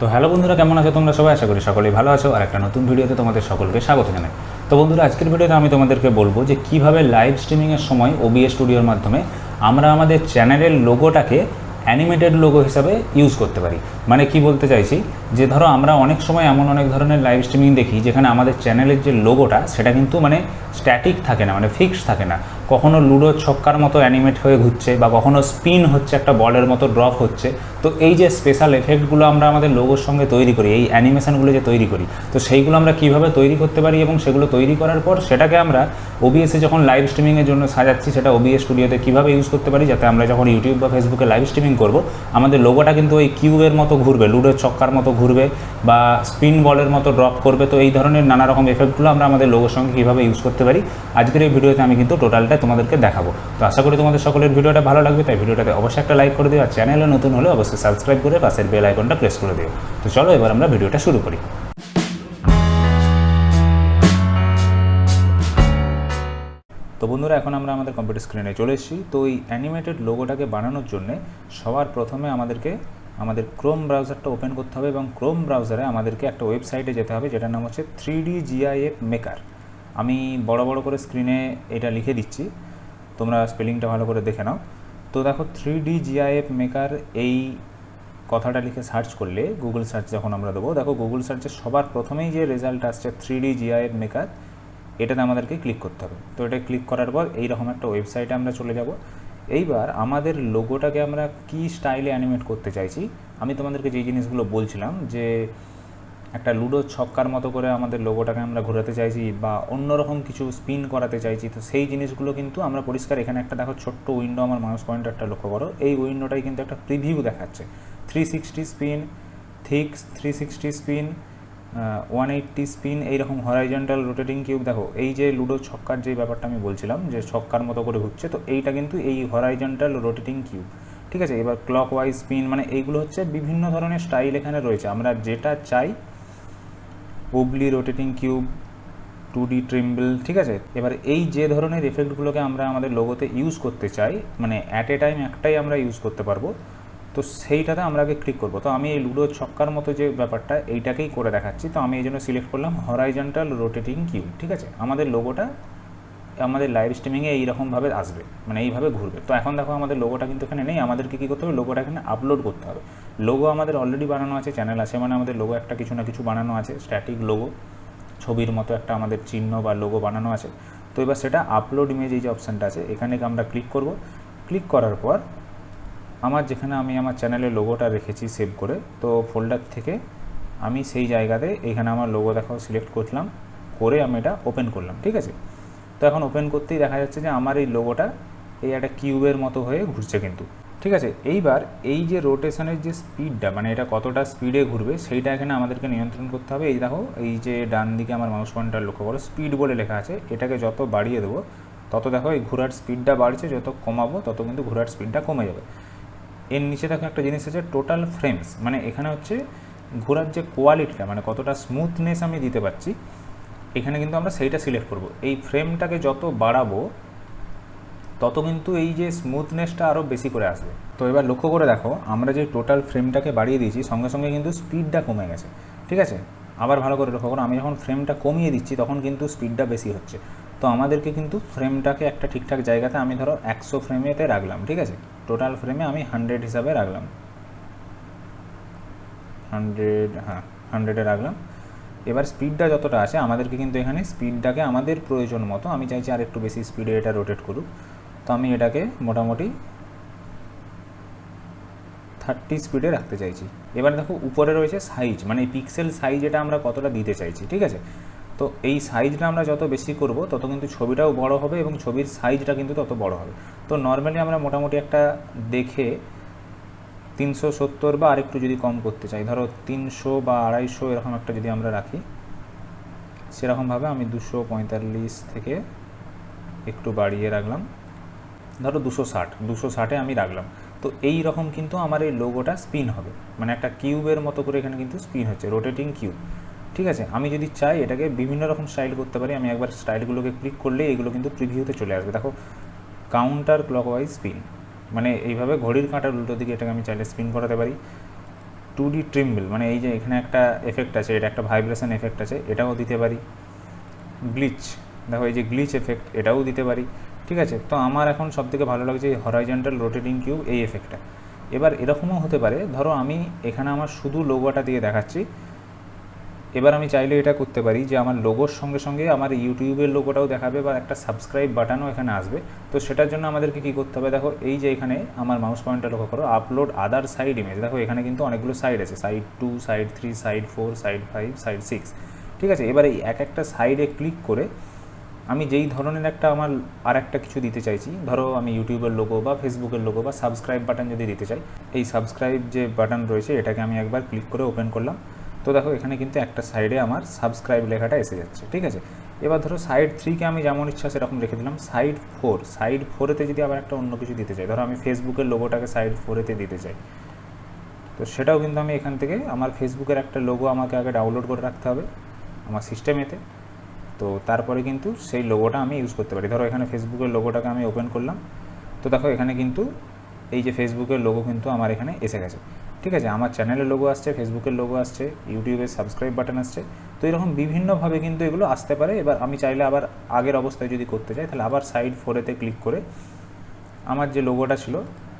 তো হ্যালো বন্ধুরা, কেমন আছো তোমরা? সবাই আশা করি সকলেই ভালো আছো। আর একটা নতুন ভিডিওতে তোমাদের সকলকে স্বাগত জানাই। তো বন্ধুরা, আজকের ভিডিওতে আমি তোমাদেরকে বলব যে কীভাবে লাইভ স্ট্রিমিংয়ের সময় ওবিএস স্টুডিওর মাধ্যমে আমরা আমাদের চ্যানেলের লোগোটাকে অ্যানিমেটেড লোগো হিসাবে ইউজ করতে পারি। মানে কি বলতে চাইছি? যে ধরো আমরা অনেক সময় এমন অনেক ধরনের লাইভ স্ট্রিমিং দেখি, যেখানে আমাদের চ্যানেলের যে লোগোটা সেটা কিন্তু মানে স্ট্যাটিক থাকে না মানে ফিক্সড থাকে না। কখনো লুডো ছক্কার মতো অ্যানিমেট হয়ে ঘুরছে, বা কখনো স্পিন হচ্ছে, একটা বলের মতো ড্রপ হচ্ছে। তো এই যে স্পেশাল এফেক্টগুলো আমরা আমাদের লোগোর সঙ্গে তৈরি করি, এই অ্যানিমেশনগুলো যে তৈরি করি, তো সেইগুলো আমরা কীভাবে তৈরি করতে পারি এবং সেগুলো তৈরি করার পর সেটাকে আমরা ওবিএসে যখন লাইভ স্ট্রিমিংয়ের জন্য সাজাচ্ছি, সেটা ওবিএস স্টুডিওতে কীভাবে ইউজ করতে পারি, যাতে আমরা যখন ইউটিউব বা ফেসবুকে লাইভ স্ট্রিমিং করব, আমাদের লোগোটা কিন্তু ওই কিউবের মতো ঘুরবে, লুডোর ছক্কার মতো ঘুরবে বা স্পিন বলের মতো ড্রপ করবে, তো এই ধরনের নানা রকম এফেক্টগুলো আমরা আমাদের লোগোর সঙ্গে কীভাবে ইউজ করতে পারি, আজকের এই ভিডিওতে আমি কিন্তু টোটালটা তোমাদেরকে দেখাবো। তো আশা করি তোমাদের সকলের ভিডিওটা ভালো লাগবে, তাই ভিডিওটাতে অবশ্যই একটা লাইক করে দিও আর চ্যানেলে নতুন হলে অবশ্যই সাবস্ক্রাইব করে পাশের বেল আইকনটা প্রেস করে দিও। তো চলো এবার আমরা ভিডিওটা শুরু করি। তো বন্ধুরা, এখন আমরা আমাদের কম্পিউটার স্ক্রিনে চলে এসেছি। তো এই অ্যানিমেটেড লোগোটাকে বানানোর জন্য সবার প্রথমে আমাদেরকে আমাদের ক্রোম ব্রাউজারটা ওপেন করতে হবে এবং ক্রোম ব্রাউজারে আমাদেরকে একটা ওয়েবসাইটে যেতে হবে, যেটার নাম হচ্ছে থ্রি ডি জিআইএফ মেকার আমি বড় বড় করে স্ক্রিনে এটা লিখে দিচ্ছি। তোমরা স্পেলিংটা ভালো করে দেখে নাও। তো দেখো থ্রি ডি জিআইএফ মেকার এই কথাটা লিখে সার্চ করলে গুগল সার্চ যখন আমরা দেবো, দেখো গুগল সার্চে সবার প্রথমেই যে রেজাল্ট আসছে থ্রি ডি জিআইএফ মেকার এটাতে আমাদেরকে ক্লিক করতে হবে। তো এটা ক্লিক করার পর এইরকম একটা ওয়েবসাইটে আমরা চলে যাব। এইবার আমাদের লোগোটাকে আমরা কি স্টাইলে অ্যানিমেট করতে চাইছি? আমি তোমাদেরকে যেই জিনিসগুলো বলছিলাম যে একটা লুডো ছক্কার মতো করে আমাদের লোগোটাকে আমরা ঘোরাতে চাইছি বা অন্যরকম কিছু স্পিন করাতে চাইছি, তো সেই জিনিসগুলো কিন্তু আমরা পরিষ্কার এখানে একটা দেখো ছোট্ট উইন্ডো আমার মাউস পয়েন্টারটা লক্ষ্য করো। এই উইন্ডোটাই কিন্তু একটা প্রিভিউ দেখাচ্ছে। Three sixty spin থিক্স three sixty spin one eighty spin এইরকম হরাইজেন্টাল রোটেটিং কিউব দেখো, এই যে লুডো ছক্কার যে ব্যাপারটা আমি বলছিলাম, যে ছক্কার মতো করে ঘুরছে তো এইটা কিন্তু এই হরাইজেন্টাল রোটেটিং কিউব ঠিক আছে? এবার ক্লক ওয়াইজ স্পিন মানে এইগুলো হচ্ছে বিভিন্ন ধরনের স্টাইল এখানে রয়েছে। আমরা যেটা চাই ওবলি রোটেটিং কিউব টু ডি ট্রিম্বল ঠিক আছে? এবার এই যে ধরনের এফেক্টগুলোকে আমরা আমাদের লোগোতে ইউজ করতে চাই মানে অ্যাট এ টাইম একটাই আমরা ইউজ করতে পারব তো সেইটাতে আমরা আগে ক্লিক করব। তো আমি এই লুডো ছক্কার মতো যে ব্যাপারটা, এইটাকেই করে দেখাচ্ছি। তো আমি এই জন্য সিলেক্ট করলাম হরাইজেন্টাল রোটেটিং কিউব ঠিক আছে? আমাদের লোগোটা আমাদের লাইভ স্ট্রিমিংয়ে এইরকমভাবে আসবে মানে এইভাবে ঘুরবে। তো এখন দেখো আমাদের লোগোটা কিন্তু এখানে নেই, আমাদেরকে কী করতে হবে? লোগোটা এখানে আপলোড করতে হবে। লোগো আমাদের অলরেডি বানানো আছে চ্যানেল আছে মানে আমাদের লোগো একটা কিছু না কিছু বানানো আছে স্ট্যাটিক লোগো ছবির মতো একটা আমাদের চিহ্ন বা লোগো বানানো আছে। তো এবার সেটা আপলোড ইমেজ এই যে অপশানটা আছে, এখানে আমরা ক্লিক করব। ক্লিক করার পর আমার যেখানে আমি আমার চ্যানেলের লোগোটা রেখেছি সেভ করে, তো ফোল্ডার থেকে আমি সেই জায়গাতে এখানে আমার লোগো দেখাও সিলেক্ট করলাম, করে আমি এটা ওপেন করলাম, ঠিক আছে? তো এখন ওপেন করতেই দেখা যাচ্ছে যে আমার এই লোগোটা এই একটা কিউবের মতো হয়ে ঘুরছে কিন্তু, ঠিক আছে? এইবার এই যে রোটেশনের যে স্পিডটা মানে এটা কতটা স্পিডে ঘুরবে, সেইটা এখানে আমাদেরকে নিয়ন্ত্রণ করতে হবে। এই দেখো, এই যে ডান দিকে আমার মাউস পয়েন্টার লক্ষ্য করো স্পিড বলে লেখা আছে, এটাকে যত বাড়িয়ে দেবো, তত দেখো এই ঘোরার স্পিডটা বাড়ছে, যত কমাবো, তত কিন্তু ঘোরার স্পিডটা কমে যাবে। এর নিচে দেখো একটা জিনিস আছে টোটাল ফ্রেমস মানে এখানে হচ্ছে ঘোরার যে কোয়ালিটিটা মানে কতটা স্মুথনেস আমি দিতে পারছি, এখানে কিন্তু আমরা সেইটা সিলেক্ট করব। এই ফ্রেমটাকে যত বাড়াবো, তত কিন্তু এই যে স্মুথনেসটা আরও বেশি করে আসবে। তো এবার লক্ষ্য করে দেখো, আমরা যে টোটাল ফ্রেমটাকে বাড়িয়ে দিয়েছি, সঙ্গে সঙ্গে কিন্তু স্পিডটা কমে গেছে। ঠিক আছে? আবার ভালো করে লক্ষ্য করো, আমি যখন ফ্রেমটা কমিয়ে দিচ্ছি, তখন কিন্তু স্পিডটা বেশি হচ্ছে। তো আমাদেরকে কিন্তু ফ্রেমটাকে একটা ঠিকঠাক জায়গাতে আমি ধরো একশো ফ্রেমেতে রাখলাম, ঠিক আছে? টোটাল ফ্রেমে আমি হান্ড্রেড হিসাবে রাখলাম। হান্ড্রেড হ্যাঁ হান্ড্রেডে রাখলাম। এবার স্পিডটা যতটা আছে আমাদেরকে কিন্তু এখানে স্পিডটাকে আমাদের প্রয়োজন মতো, আমি চাইছি আর একটু বেশি স্পিডে এটা রোটেট করুক। তো আমি এটাকে মোটামুটি থার্টি স্পিডে রাখতে চাইছি। এবার দেখো, উপরে রয়েছে সাইজ মানে পিক্সেল সাইজ এটা আমরা কতটা দিতে চাইছি, ঠিক আছে? তো এই সাইজটা আমরা যত বেশি করব, তত কিন্তু ছবিটাও বড় হবে এবং ছবির সাইজটা কিন্তু তত বড় হবে। তো নর্মালি আমরা মোটামুটি একটা দেখে তিনশো সত্তর বা আরেকটু যদি কম করতে চাই, ধরো তিনশো বা আড়াইশো এরকম একটা যদি আমরা রাখি, সেরকমভাবে আমি দুশো পঁয়তাল্লিশ থেকে একটু বাড়িয়ে রাখলাম। ধরো দুশো ষাট, দুশো ষাটে আমি রাখলাম। তো এই রকম কিন্তু আমার এই লোগোটা স্পিন হবে। মানে একটা কিউবের মতো করে এখানে কিন্তু স্পিন হচ্ছে রোটেটিং কিউব ঠিক আছে, আমি যদি চাই এটাকে বিভিন্ন রকম স্টাইল করতে পারি, আমি একবার স্টাইলগুলোকে ক্লিক করলে এগুলো কিন্তু প্রিভিউতে চলে আসবে। দেখো কাউন্টার ক্লকওয়াইজ স্পিন মানে এইভাবে ঘড়ির কাঁটার উল্টো দিকে এটাকে আমি চাইলে স্পিন করাতে পারি। টু ডি ট্রিম্বল মানে এই যে এখানে একটা এফেক্ট আছে, এটা একটা ভাইব্রেশন এফেক্ট আছে, এটাও দিতে পারি। গ্লিচ দেখো এই যে গ্লিচ এফেক্ট এটাও দিতে পারি। ঠিক আছে, তো আমার এখন সবথেকে ভালো লাগছে এই হরাইজেন্টাল রোটেটিং কিউব এই এফেক্টটা এবার এরকমও হতে পারে, ধরো আমি এখানে আমার শুধু লোগোটা দিয়ে দেখাচ্ছি এবার আমি চাইলে এটা করতে পারি যে আমার লোগোর সঙ্গে সঙ্গে আমার ইউটিউবের লোগোটাও দেখাবে বা একটা সাবস্ক্রাইব বাটনও এখানে আসবে। তো সেটার জন্য আমাদেরকে কী করতে হবে? দেখো, এই যে এখানে আমার মাউস পয়েন্টটা লক্ষ্য করো আপলোড আদার সাইড ইমেজ দেখো, এখানে কিন্তু অনেকগুলো সাইড আছে side two side three side four side five side six ঠিক আছে? এবার এই এক একটা সাইডে ক্লিক করে আমি যেই ধরনের একটা আমার আর একটা কিছু দিতে চাইছি, ধরো আমি ইউটিউবের লোগো বা ফেসবুকের লোগো বা সাবস্ক্রাইব বাটন যদি দিতে চাই, এই সাবস্ক্রাইব যে বাটন রয়েছে, এটাকে আমি একবার ক্লিক করে ওপেন করলাম। তো দেখো, এখানে কিন্তু একটা সাইডে আমার সাবস্ক্রাইব লেখাটা এসে যাচ্ছে, ঠিক আছে? এবার ধরো সাইড থ্রিকে আমি যেমন ইচ্ছা সেরকম রেখে দিলাম। সাইড ফোর সাইড ফোরেতে যদি আবার একটা অন্য কিছু দিতে চাই, ধরো আমি ফেসবুকের লোগোটাকে সাইড ফোরেতে দিতে চাই, তো সেটাও কিন্তু আমি এখান থেকে আমার ফেসবুকের একটা লোগো আমাকে আগে ডাউনলোড করে রাখতে হবে আমার সিস্টেমেতে তো তারপরে কিন্তু সেই লোগোটা আমি ইউজ করতে পারি। ধরো এখানে ফেসবুকের লোগোটাকে আমি ওপেন করলাম, তো দেখো এখানে কিন্তু এই যে ফেসবুকের লোগো কিন্তু আমার এখানে এসে গেছে। ঠিক আছে, আমার চ্যানেলের লোগো আসছে ফেসবুকের লোগো আসছে ইউটিউবের সাবস্ক্রাইব বাটন আসছে, তো এরকম বিভিন্নভাবে কিন্তু এগুলো আসতে পারে। এবার আমি চাইলে আবার আগের অবস্থায় যদি করতে চাই তাহলে আবার সাইড ফোরেতে ক্লিক করে আমার যে লোগোটা ছিল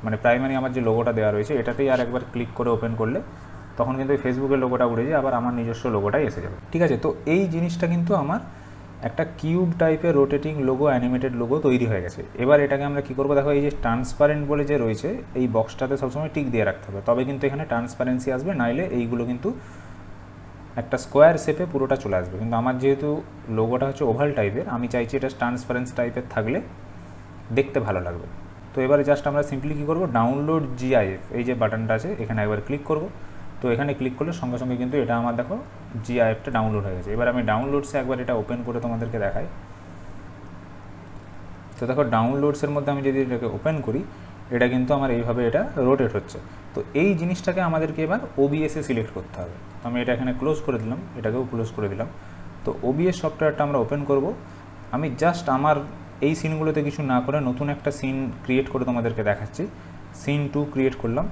মানে প্রাইমারি আমার যে লোগোটা দেওয়া রয়েছে, এটাতেই আর একবার ক্লিক করে ওপেন করলে তখন কিন্তু ফেসবুকের লোগোটা উড়ে যায় আবার আমার নিজস্ব লোগোটাই এসে যাবে। ঠিক আছে, তো এই জিনিসটা কিন্তু আমার একটা কিউব টাইপের রোটেটিং লোগো, অ্যানিমেটেড লোগো তৈরি হয়ে গেছে। এবার এটাকে আমরা কী করব? দেখো, এই যে ট্রান্সপারেন্ট বলে যে রয়েছে, এই বক্সটাতে সবসময় টিক দিয়ে রাখতে হবে। তবে কিন্তু এখানে ট্রান্সপারেন্সি আসবে, নাইলে এইগুলো কিন্তু একটা স্কোয়ার শেপে পুরোটা চলে আসবে। কিন্তু আমার যেহেতু লোগোটা হচ্ছে ওভাল টাইপের, আমি চাইছি এটা ট্রান্সপারেন্সি টাইপের থাকলে দেখতে ভালো লাগবে। তো এবারে জাস্ট আমরা সিম্পলি কী করব? ডাউনলোড জিআইএফ এই যে বাটনটা আছে, এখানে একবার ক্লিক করব। তো এখানে ক্লিক করলে সঙ্গে সঙ্গে কিন্তু এটা আমার দেখো জিআইএফটা ডাউনলোড হয়ে গেছে। এবার আমি ডাউনলোডসে একবার এটা ওপেন করে তোমাদেরকে দেখাই। তো দেখো ডাউনলোডসের মধ্যে আমি যদি এটাকে ওপেন করি, এটা কিন্তু আমার এইভাবে এটা রোটেট হচ্ছে। তো এই জিনিসটাকে আমাদেরকে এবার ওবিএসে সিলেক্ট করতে হবে। আমি এটা এখানে ক্লোজ করে দিলাম, এটাকেও ক্লোজ করে দিলাম। তো ওবিএস সফটওয়্যারটা আমরা ওপেন করব। আমি জাস্ট আমার এই সিনগুলোতে কিছু না করে নতুন একটা সিন ক্রিয়েট করে তোমাদেরকে দেখাচ্ছি। সিন টু ক্রিয়েট করলাম।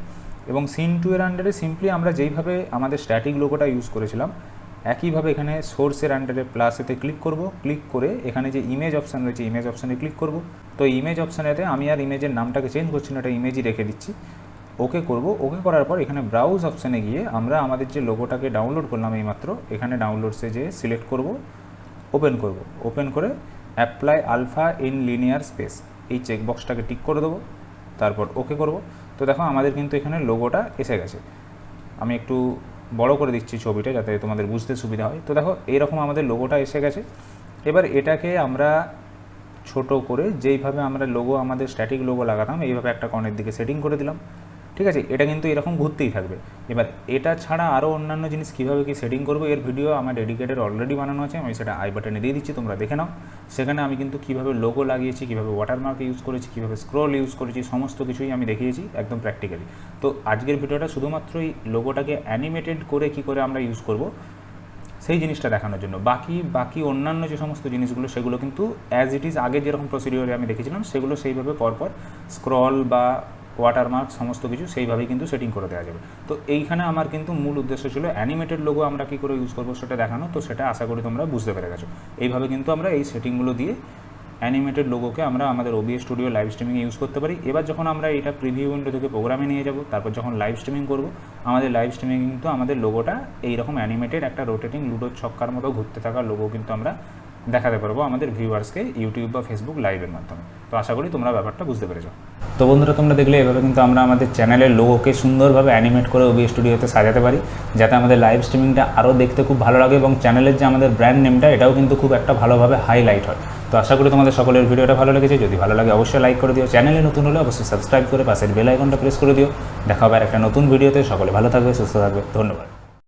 এবং সিন টু এর আন্ডারে সিম্পলি আমরা যেইভাবে আমাদের স্ট্যাটিক লোগোটা ইউজ করেছিলাম, একইভাবে এখানে সোর্সের আন্ডারে প্লাসেতে ক্লিক করব ক্লিক করে এখানে যে ইমেজ অপশান রয়েছে ইমেজ অপশানে ক্লিক করব। তো ইমেজ অপশানেতে আমি আর ইমেজের নামটাকে চেঞ্জ করছি না, এটা ইমেজই রেখে দিচ্ছি। ওকে করব, ওকে করার পর এখানে ব্রাউজ অপশানে গিয়ে আমরা আমাদের যে লোগোটাকে ডাউনলোড করলাম এইমাত্র, এখানে ডাউনলোডসে যে সিলেক্ট করব ওপেন করব। ওপেন করে apply alpha in linear space এই চেকবক্সটাকে টিক করে দেবো, তারপর ওকে করব। তো দেখো, আমাদের কিন্তু এখানে লোগোটা এসে গেছে। আমি একটু বড় করে দিচ্ছি ছবিটা যাতে তোমাদের বুঝতে সুবিধা হয়। তো দেখো, এইরকম আমাদের লোগোটা এসে গেছে। এবার এটাকে আমরা ছোট করে যেইভাবে আমরা লোগো আমাদের স্ট্যাটিক লোগো লাগাতাম, এইভাবে একটা কনের দিকে সেটিং করে দিলাম। ঠিক আছে? এটা কিন্তু এরকম ঘুরতেই থাকবে। এবার এটা ছাড়া আরও অন্যান্য জিনিস কীভাবে কি সেটিং করব, এর ভিডিও আমার ডেডিকেটেড অলরেডি বানানো আছে, আমি সেটা আই বাটনে দিয়ে দিচ্ছি, তোমরা দেখে নাও। সেখানে আমি কিন্তু কীভাবে লোগো লাগিয়েছি, কীভাবে ওয়াটারমার্ক ইউজ করেছি, কীভাবে স্ক্রল ইউজ করেছি, সমস্ত কিছুই আমি দেখিয়েছি একদম প্র্যাকটিক্যালি তো আজকের ভিডিওটা শুধুমাত্র এই লোগোটাকে অ্যানিমেটেড করে কি করে আমরা ইউজ করব, সেই জিনিসটা দেখানোর জন্য। বাকি বাকি অন্যান্য যে সমস্ত জিনিসগুলো, সেগুলো কিন্তু অ্যাজ ইট ইজ আগে যেরকম প্রসিডিওরে আমি দেখেছিলাম, সেগুলো সেইভাবে পরপর স্ক্রল বা ওয়াটারমার্ক সমস্ত কিছু সেইভাবেই কিন্তু সেটিং করে দেওয়া যাবে। তো এইখানে আমার কিন্তু মূল উদ্দেশ্য ছিল অ্যানিমেটেড লোগো আমরা কী করে ইউজ করব সেটা দেখানো, তো সেটা আশা করি তোমরা বুঝতে পেরে গেছো। এইভাবে কিন্তু আমরা এই সেটিংগুলো দিয়ে অ্যানিমেটেড লোগোকে আমরা আমাদের ওবিএস স্টুডিও লাইভ স্ট্রিমিংয়ে ইউজ করতে পারি। এবার যখন আমরা এটা প্রিভিউ উইন্ডো থেকে প্রোগ্রামে নিয়ে যাব, তারপর যখন লাইভ স্ট্রিমিং করব, আমাদের লাইভ স্ট্রিমিং কিন্তু আমাদের লোগোটা এইরকম অ্যানিমেটেড একটা রোটেটিং লুডোর ছক্কার মতো ঘুরতে থাকা লোগো কিন্তু আমরা দেখাতে পারব আমাদের ভিউয়ার্সকে ইউটিউব বা ফেসবুক লাইভের মাধ্যমে। তো আশা করি তোমরা ব্যাপারটা বুঝতে পেরেছ। তো বন্ধুরা, তোমরা দেখলে এভাবে কিন্তু আমরা আমাদের চ্যানেলের লোগোকে সুন্দরভাবে অ্যানিমেট করে ওবি স্টুডিওতে সাজাতে পারি, যাতে আমাদের লাইভ স্ট্রিমিংটা আরও দেখতে খুব ভালো লাগে এবং চ্যানেলের যে আমাদের ব্র্যান্ড নেমটা এটাও কিন্তু খুব একটা ভালোভাবে হাইলাইট হয়। তো আশা করি তোমাদের সকলের ভিডিওটা ভালো লেগেছে। যদি ভালো লাগে, অবশ্যই লাইক করে দিও। চ্যানেলে নতুন হলে অবশ্যই সাবস্ক্রাইব করে পাশের বেল আইকনটা প্রেস করে দিও। দেখা হবে একটা নতুন ভিডিওতে সকলে ভালো থাকবে, সুস্থ থাকবে। ধন্যবাদ।